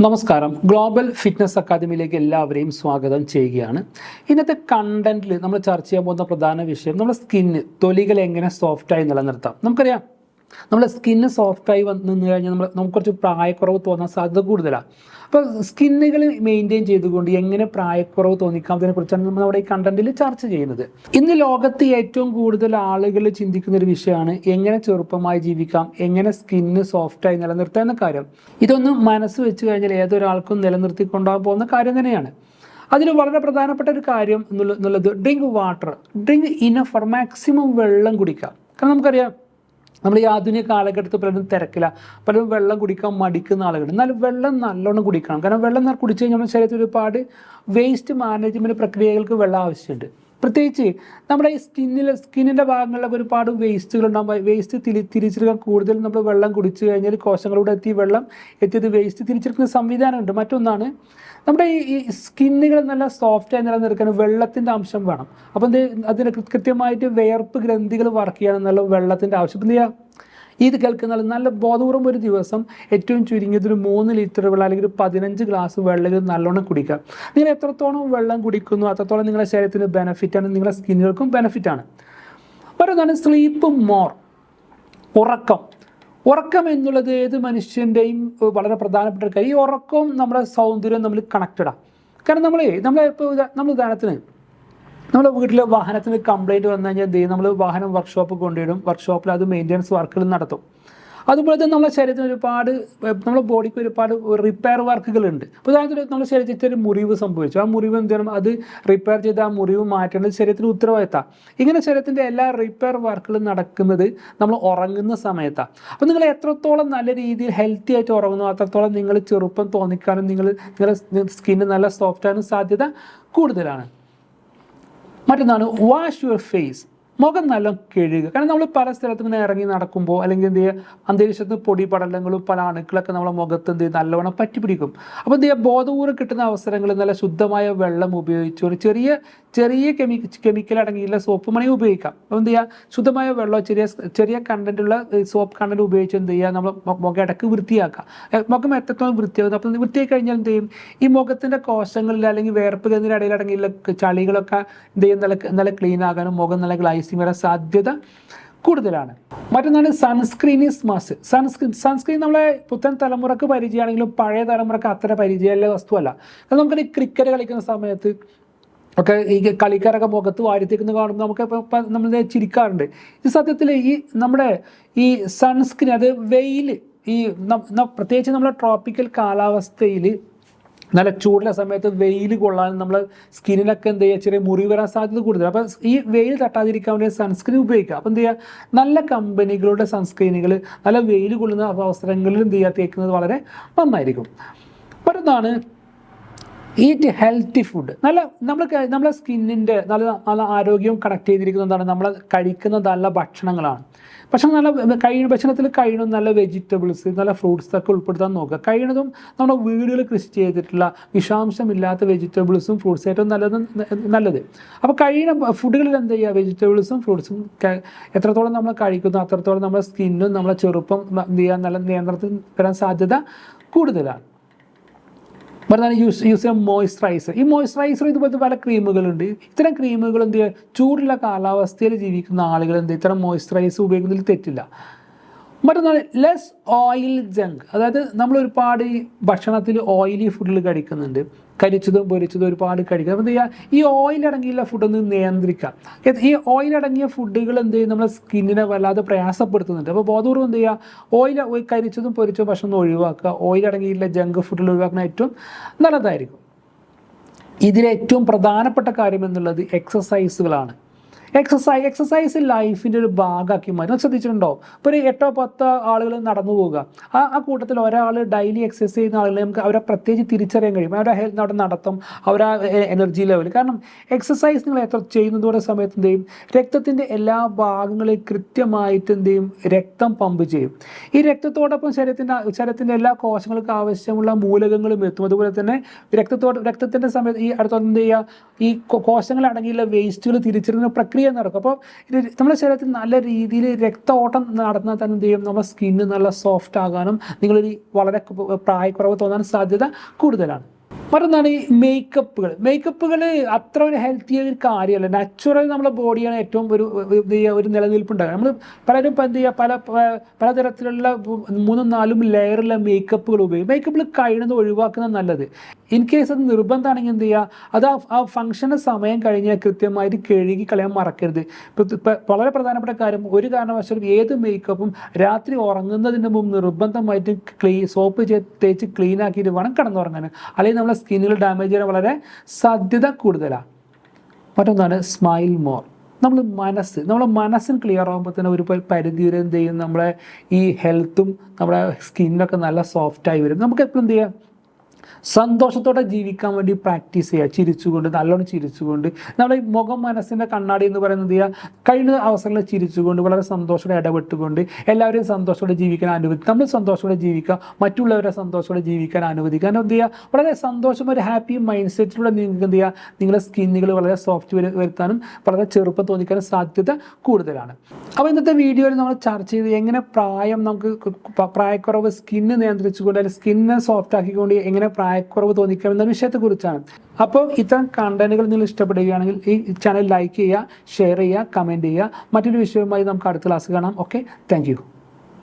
നമസ്കാരം. Global fitness അക്കാദമിയിലേക്ക് എല്ലാവരെയും സ്വാഗതം ചെയ്യുകയാണ്. ഇന്നത്തെ കണ്ടന്റിൽ നമ്മൾ ചർച്ച ചെയ്യാൻ പോകുന്ന പ്രധാന വിഷയം നമ്മുടെ സ്കിന്ന് തൊലികൾ എങ്ങനെ സോഫ്റ്റായി നിലനിർത്താം. നമുക്കറിയാം നമ്മുടെ സ്കിന്ന് സോഫ്റ്റായി വന്ന് നിന്ന് കഴിഞ്ഞാൽ നമ്മൾ നമുക്ക് കുറച്ച് പ്രായക്കുറവ് തോന്നാൻ സാധ്യത കൂടുതലാണ് അപ്പോൾ സ്കിന്നുകൾ മെയിന്റെയിൻ ചെയ്തുകൊണ്ട് എങ്ങനെ പ്രായക്കുറവ് തോന്നിക്കാത്തതിനെ കുറിച്ചാണ് നമ്മൾ നമ്മുടെ ഈ കണ്ടന്റിൽ ചർച്ച ചെയ്യുന്നത്. ഇന്ന് ലോകത്ത് ഏറ്റവും കൂടുതൽ ആളുകൾ ചിന്തിക്കുന്ന ഒരു വിഷയമാണ് എങ്ങനെ ചെറുപ്പമായി ജീവിക്കാം എങ്ങനെ സ്കിന്ന് സോഫ്റ്റായി നിലനിർത്താം എന്ന കാര്യം. ഇതൊന്നും മനസ്സ് വെച്ച് കഴിഞ്ഞാൽ ഏതൊരാൾക്കും നിലനിർത്തിക്കൊണ്ടാകാൻ പോകുന്ന കാര്യം തന്നെയാണ്. അതിൽ വളരെ പ്രധാനപ്പെട്ട ഒരു കാര്യം എന്നുള്ള- എന്നുള്ളത് drink water drink enough maximum വെള്ളം കുടിക്കാം. കാരണം നമുക്കറിയാം നമ്മൾ ഈ ആധുനിക കാലഘട്ടത്തിൽ പലരും തിരക്കില്ല. പലരും വെള്ളം കുടിക്കാൻ മടിക്കുന്ന ആളുകളുണ്ട്. എന്നാലും വെള്ളം നല്ലോണം കുടിക്കണം. കാരണം വെള്ളം കുടിച്ചു കഴിഞ്ഞാൽ നമ്മുടെ ശരീരത്തിൽ ഒരുപാട് വേസ്റ്റ് മാനേജ്മെന്റ് പ്രക്രിയകൾക്ക് വെള്ളം ആവശ്യമുണ്ട്. പ്രത്യേകിച്ച് നമ്മുടെ ഈ സ്കിന്നിൽ സ്കിന്നിന്റെ ഭാഗങ്ങളിലൊക്കെ ഒരുപാട് വേസ്റ്റുകൾ ഉണ്ടാകുമ്പോൾ വേസ്റ്റ് തിരി തിരിച്ചെടുക്കാൻ കൂടുതൽ നമ്മൾ വെള്ളം കുടിച്ചു കഴിഞ്ഞാൽ കോശങ്ങളിലൂടെ എത്തി വെള്ളം എത്തിയത് വേസ്റ്റ് തിരിച്ചെടുക്കുന്ന സംവിധാനമുണ്ട്. മറ്റൊന്നാണ് നമ്മുടെ ഈ സ്കിന്നുകൾ നല്ല സോഫ്റ്റായി നിലനിർത്താൻ വെള്ളത്തിന്റെ അംശം വേണം. അപ്പം എന്ത് അതിന് കൃത്യമായിട്ട് വേർപ്പ് ഗ്രന്ഥികൾ വർക്ക് ചെയ്യാനെന്നുള്ള വെള്ളത്തിന്റെ ആവശ്യം. എന്ത് ചെയ്യുക ഇത് കേൾക്കുന്ന നല്ല ബോധപൂർവം ഒരു ദിവസം ഏറ്റവും ചുരുങ്ങിയത് ഒരു മൂന്ന് ലിറ്റർ വെള്ളം അല്ലെങ്കിൽ ഒരു പതിനഞ്ച് ഗ്ലാസ് വെള്ളം നല്ലോണം കുടിക്കുക. നിങ്ങൾ എത്രത്തോളം വെള്ളം കുടിക്കുന്നു അത്രത്തോളം നിങ്ങളുടെ ശരീരത്തിന് ബെനഫിറ്റാണ് നിങ്ങളുടെ സ്കിന്നുകൾക്കും ബെനഫിറ്റാണ് മറ്റൊന്നാണ് സ്ലീപ്പ് മോർ ഉറക്കം. ഉറക്കം എന്നുള്ളത് ഏത് മനുഷ്യന്റെയും വളരെ പ്രധാനപ്പെട്ട ഒരു കാര്യം. ഈ ഉറക്കവും നമ്മുടെ സൗന്ദര്യവും തമ്മിൽ കണക്റ്റഡാണ് കാരണം നമ്മളെ നമ്മളെ ഇപ്പോൾ നമ്മൾ ഉദാഹരണത്തിന് നമ്മുടെ വീട്ടിലെ വാഹനത്തിന് കംപ്ലൈന്റ് വന്നു കഴിഞ്ഞാൽ എന്ത് ചെയ്യും? നമ്മൾ വാഹനം വർക്ക്ഷോപ്പ് കൊണ്ടുവരും. വർക്ക്ഷോപ്പിൽ അത് മെയിന്റെനൻസ് വർക്കുകൾ നടത്തും. അതുപോലെ തന്നെ നമ്മുടെ ശരീരത്തിന് ഒരുപാട് നമ്മുടെ ബോഡിക്ക് ഒരുപാട് റിപ്പയർ വർക്കുകളുണ്ട് ഉദാഹരണത്തിന് നമ്മുടെ ശരീരത്തിൽ ഒരു മുറിവ് സംഭവിച്ചു. ആ മുറിവ് എന്ത് ചെയ്യണം? അത് റിപ്പയർ ചെയ്ത് ആ മുറിവ് മാറ്റേണ്ടത് ശരീരത്തിന് ഉത്തരവാദിത്തമാണ് ഇങ്ങനെ ശരീരത്തിന്റെ എല്ലാ റിപ്പയർ വർക്കുകളും നടക്കുന്നത് നമ്മൾ ഉറങ്ങുന്ന സമയത്താണ് അപ്പോൾ നിങ്ങൾ എത്രത്തോളം നല്ല രീതിയിൽ ഹെൽത്തി ആയിട്ട് ഉറങ്ങുന്നു അത്രത്തോളം നിങ്ങൾ ചെറുപ്പം തോന്നിക്കാനും നിങ്ങൾ നിങ്ങളുടെ സ്കിന്ന് നല്ല സോഫ്റ്റ് ആകാനും സാധ്യത കൂടുതലാണ്. മറ്റൊന്നാണ് വാഷ് യുവർ ഫേസ് മുഖം നല്ല കഴുകുക. കാരണം നമ്മൾ പല സ്ഥലത്തും ഇങ്ങനെ ഇറങ്ങി നടക്കുമ്പോൾ അല്ലെങ്കിൽ എന്ത് ചെയ്യുക അന്തരീക്ഷത്തിൽ പൊടി പടലങ്ങളും പല അണുക്കളൊക്കെ നമ്മളെ മുഖത്ത് എന്ത് ചെയ്യും നല്ലവണ്ണം പറ്റി പിടിക്കും അപ്പോൾ എന്ത് ചെയ്യുക ബോധപൂർവം കിട്ടുന്ന അവസരങ്ങളിൽ നല്ല ശുദ്ധമായ വെള്ളം ഉപയോഗിച്ച് ചെറിയ ചെറിയ കെമി കെമിക്കൽ അടങ്ങിയുള്ള സോപ്പ് മണി ഉപയോഗിക്കാം. അപ്പോൾ എന്ത് ചെയ്യുക ശുദ്ധമായ വെള്ളം ചെറിയ ചെറിയ കണ്ടന്റുള്ള സോപ്പ് കണ്ടന്റ് ഉപയോഗിച്ച് എന്ത് ചെയ്യുക നമ്മൾ മുഖം ഇടയ്ക്ക് വൃത്തിയാക്കാം. ഏ, മുഖം എത്രത്തോളം വൃത്തിയാകുന്നു. അപ്പോൾ വൃത്തിയായി കഴിഞ്ഞാൽ എന്ത് ചെയ്യും ഈ മുഖത്തിന്റെ കോശങ്ങളിൽ അല്ലെങ്കിൽ വേർപ്പ് ഇടയിൽ അടങ്ങിയുള്ള ചളികളൊക്കെ എന്ത് ചെയ്യും നല്ല നല്ല ക്ലീൻ ആകാനും മുഖം നല്ല ഗ്ലൈസിങ് വരാൻ സാധ്യത കൂടുതലാണ്. മറ്റൊന്നാണ് sunscreen is must. Sunscreen sunscreen നമ്മളെ പുത്തൻ തലമുറയ്ക്ക് പരിചയമാണെങ്കിലും പഴയ തലമുറയ്ക്ക് അത്ര പരിചയമുള്ള വസ്തുവല്ല. കാരണം നമുക്ക് ക്രിക്കറ്റ് കളിക്കുന്ന സമയത്ത് ഒക്കെ ഈ കളിക്കാരൊക്കെ മുഖത്ത് വാരിത്തേക്കുന്ന കാണുമ്പോൾ നമുക്ക് നമ്മൾ ചിരിക്കാറുണ്ട്. ഈ സത്യത്തിൽ ഈ നമ്മുടെ ഈ സൺസ്ക്രീൻ അത് വെയിൽ ഈ പ്രത്യേകിച്ച് നമ്മുടെ ട്രോപ്പിക്കൽ കാലാവസ്ഥയിൽ നല്ല ചൂടുള്ള സമയത്ത് വെയിൽ കൊള്ളാൻ നമ്മൾ സ്കിന്നിനൊക്കെ എന്ത് ചെയ്യുക ചെറിയ മുറി വരാൻ സാധ്യത കൂടുതൽ. അപ്പം ഈ വെയിൽ തട്ടാതിരിക്കാൻ വേണ്ടി സൺസ്ക്രീൻ ഉപയോഗിക്കുക. അപ്പം എന്ത് ചെയ്യുക നല്ല കമ്പനികളുടെ സൺസ്ക്രീനുകൾ നല്ല വെയിൽ കൊള്ളുന്ന അവസരങ്ങളിൽ എന്ത് ചെയ്യുക തേക്കുന്നത് വളരെ നന്നായിരിക്കും. മറ്റൊന്നാണ് ഈറ്റ് ഹെൽത്തി ഫുഡ് നല്ല നമ്മൾ നമ്മളെ സ്കിന്നിന്റെ നല്ല നല്ല ആരോഗ്യവും കണക്ട് ചെയ്തിരിക്കുന്ന എന്താണ്? നമ്മൾ കഴിക്കുന്ന നല്ല ഭക്ഷണങ്ങളാണ്. പക്ഷെ നല്ല കഴിയുന്ന ഭക്ഷണത്തിൽ കഴിയുന്ന നല്ല വെജിറ്റബിൾസ് നല്ല ഫ്രൂട്ട്സ് ഒക്കെ ഉൾപ്പെടുത്താൻ നോക്കുക. കഴിയുന്നതും നമ്മുടെ വീടുകളിൽ കൃഷി ചെയ്തിട്ടുള്ള വിഷാംശമില്ലാത്ത വെജിറ്റബിൾസും ഫ്രൂട്ട്സ് ഏറ്റവും നല്ലത് നല്ലത്. അപ്പോൾ കഴിയുന്ന ഫുഡുകളിൽ എന്ത് ചെയ്യുക? വെജിറ്റബിൾസും ഫ്രൂട്ട്സും എത്രത്തോളം നമ്മൾ കഴിക്കുന്നു അത്രത്തോളം നമ്മുടെ സ്കിന്നും നമ്മളെ ചെറുപ്പം എന്ത് ചെയ്യാൻ നല്ല നിയന്ത്രണത്തിൽ വരാൻ സാധ്യത കൂടുതലാണ്. പറഞ്ഞാൽ യൂസ് യൂസ് ചെയ്യാൻ മോയ്സ്ചറൈസർ ഈ മോയ്സ്ചറൈസർ ഇതുപോലത്തെ പല ക്രീമുകളുണ്ട് ഇത്തരം ക്രീമുകൾ എന്ത് ചെയ്യുക ചൂടുള്ള കാലാവസ്ഥയിൽ ജീവിക്കുന്ന ആളുകൾ എന്ത്? ഇത്തരം മോയ്സ്ചറൈസർ ഉപയോഗിക്കുന്നതിൽ തെറ്റില്ല. മറ്റൊന്നാണ് ലെസ് ഓയിൽ ജങ്ക് അതായത് നമ്മൾ ഒരുപാട് ഈ ഭക്ഷണത്തിൽ ഓയിലി ഫുഡിൽ കഴിക്കുന്നുണ്ട്. കരിച്ചതും പൊരിച്ചതും ഒരുപാട് കഴിക്കുക അപ്പോൾ എന്താ ഈ ഓയിൽ അടങ്ങിയുള്ള ഫുഡൊന്ന് നിയന്ത്രിക്കാം. ഈ ഓയിൽ അടങ്ങിയ ഫുഡുകൾ എന്ത് ചെയ്യും? നമ്മളെ സ്കിന്നിനെ വല്ലാതെ പ്രയാസപ്പെടുത്തുന്നുണ്ട്. അപ്പോൾ ബോധപൂർവം എന്ത് ചെയ്യുക ഓയിൽ കരിച്ചതും പൊരിച്ചതും ഭക്ഷണം ഒഴിവാക്കുക. ഓയിൽ അടങ്ങിയുള്ള ജങ്ക് ഫുഡിൽ ഒഴിവാക്കുന്ന ഏറ്റവും നല്ലതായിരിക്കും. ഇതിലേറ്റവും പ്രധാനപ്പെട്ട കാര്യം എന്നുള്ളത് എക്സസൈസുകളാണ് എക്സസൈസ് എക്സസൈസ് ലൈഫിന്റെ ഒരു ഭാഗമാക്കി മാറി. ഒന്ന് ശ്രദ്ധിച്ചിട്ടുണ്ടോ? ഇപ്പോൾ ഒരു എട്ടോ പത്തോ ആളുകൾ നടന്നു പോവുക. ആ ആ കൂട്ടത്തിൽ ഒരാൾ ഡെയിലി എക്സസൈസ് ചെയ്യുന്ന ആളുകളെ നമുക്ക് അവരെ പ്രത്യേകിച്ച് തിരിച്ചറിയാൻ കഴിയും. അവരുടെ ഹെൽത്ത് അവിടെ നടത്തും. അവരുടെ എനർജി ലെവൽ കാരണം എക്സസൈസ് നിങ്ങൾ എത്ര ചെയ്യുന്നതോടെ സമയത്ത് എന്ത് ചെയ്യും? രക്തത്തിന്റെ എല്ലാ ഭാഗങ്ങളെയും കൃത്യമായിട്ട് എന്ത് ചെയ്യും? രക്തം പമ്പ് ചെയ്യും. ഈ രക്തത്തോടൊപ്പം ശരീരത്തിന്റെ ശരീരത്തിന്റെ എല്ലാ കോശങ്ങൾക്ക് ആവശ്യമുള്ള മൂലകങ്ങളും എത്തും. അതുപോലെ തന്നെ രക്തത്തോട് രക്തത്തിന്റെ സമയത്ത് ഈ അടുത്ത എന്ത് ചെയ്യുക? ഈ കോശങ്ങളടങ്ങിയുള്ള വേസ്റ്റുകൾ തിരിച്ചറിയുന്ന പ്രക്രിയ ആയി നടക്കും. അപ്പോൾ നമ്മുടെ ശരീരത്തിൽ നല്ല രീതിയിൽ രക്തഓട്ടം നടന്നാൽ തന്നെ എന്ത് ചെയ്യും? നമ്മുടെ സ്കിന്ന് നല്ല സോഫ്റ്റ് ആകാനും നിങ്ങളൊരു വളരെ പ്രായക്കുറവ് തോന്നാൻ സാധ്യത കൂടുതലാണ്. മറ്റൊന്നാണ് ഈ മേക്കപ്പുകൾ മേക്കപ്പുകൾ അത്ര ഒരു ഹെൽത്തി ഒരു കാര്യമല്ല. നാച്ചുറൽ നമ്മുടെ ബോഡിയാണ് ഏറ്റവും ഒരു ഒരു നിലനിൽപ്പുണ്ടാകുക നമ്മൾ പലരും ഇപ്പം എന്ത് ചെയ്യുക പല പലതരത്തിലുള്ള മൂന്നും നാലും ലെയറുള്ള മേക്കപ്പുകൾ ഉപയോഗിക്കും. മേക്കപ്പുകൾ കഴിയുന്നത് ഒഴിവാക്കുന്നത് നല്ലത്. ഇൻ കേസ് അത് നിർബന്ധമാണെങ്കിൽ എന്ത് ചെയ്യുക അത് ആ ഫംഗ്ഷന് സമയം കഴിഞ്ഞാൽ കൃത്യമായിട്ട് കഴുകി കളയാൻ മറക്കരുത്. വളരെ പ്രധാനപ്പെട്ട കാര്യം ഒരു കാരണവശാലും ഏത് മേക്കപ്പും രാത്രി ഉറങ്ങുന്നതിന് മുമ്പ് നിർബന്ധമായിട്ട് ക്ലീ സോപ്പ് തേച്ച് ക്ലീൻ ആക്കിയിട്ട് വേണം കിടന്നുറങ്ങാൻ. അല്ലെങ്കിൽ നമ്മുടെ സ്കിന്നിൽ ഡാമേജ് ചെയ്യാൻ വളരെ സാധ്യത കൂടുതലാണ് മറ്റൊന്നാണ് സ്മൈൽ മോർ നമ്മൾ മനസ്സ് നമ്മളെ മനസ്സിന് ക്ലിയർ ആകുമ്പോൾ തന്നെ ഒരു പരിധി വരെ എന്ത് ചെയ്യും? നമ്മളെ ഈ ഹെൽത്തും നമ്മുടെ സ്കിന്നൊക്കെ നല്ല സോഫ്റ്റായി വരും. നമുക്ക് എപ്പോഴും എന്ത് ചെയ്യാം? സന്തോഷത്തോടെ ജീവിക്കാൻ വേണ്ടി പ്രാക്ടീസ് ചെയ്യുക. ചിരിച്ചുകൊണ്ട് നല്ലോണം ചിരിച്ചുകൊണ്ട്. നമ്മുടെ മുഖം മനസ്സിന്റെ കണ്ണാടി എന്ന് പറയുന്നത് കഴിഞ്ഞ അവസരങ്ങളിൽ ചിരിച്ചുകൊണ്ട് വളരെ സന്തോഷത്തോടെ ഇടപെട്ടുകൊണ്ട് എല്ലാവരെയും സന്തോഷത്തോടെ ജീവിക്കാൻ അനുവദിക്കുക നമ്മൾ സന്തോഷത്തോടെ ജീവിക്കുക മറ്റുള്ളവരെ സന്തോഷത്തോടെ ജീവിക്കാൻ അനുവദിക്കുക. എന്ത് ചെയ്യുക? വളരെ സന്തോഷം ഒരു ഹാപ്പി മൈൻഡ് സെറ്റിലൂടെ നിങ്ങൾക്ക് എന്ത് ചെയ്യുക? നിങ്ങളുടെ സ്കിന്നുകൾ വളരെ സോഫ്റ്റ് വരുത്താനും വളരെ ചെറുപ്പം തോന്നിക്കാനും സാധ്യത കൂടുതലാണ്. അപ്പോൾ ഇന്നത്തെ വീഡിയോയിൽ നമ്മൾ ചർച്ച ചെയ്ത് എങ്ങനെ പ്രായം നമുക്ക് പ്രായക്കുറവ് സ്കിന്ന് നിയന്ത്രിച്ചുകൊണ്ട് അല്ലെങ്കിൽ സ്കിന്നെ സോഫ്റ്റ് ആക്കിക്കൊണ്ട് എങ്ങനെ പ്രായക്കുറവ് തോന്നിക്കാം എന്ന വിഷയത്തെക്കുറിച്ചാണ്. അപ്പോൾ ഇത്തരം കണ്ടന്റുകൾ നിങ്ങൾ ഇഷ്ടപ്പെടുകയാണെങ്കിൽ ഈ ചാനൽ ലൈക്ക് ചെയ്യുക ഷെയർ ചെയ്യുക കമന്റ് ചെയ്യുക. മറ്റൊരു വിഷയവുമായി നമുക്ക് അടുത്ത ക്ലാസ് കാണാം. Okay thank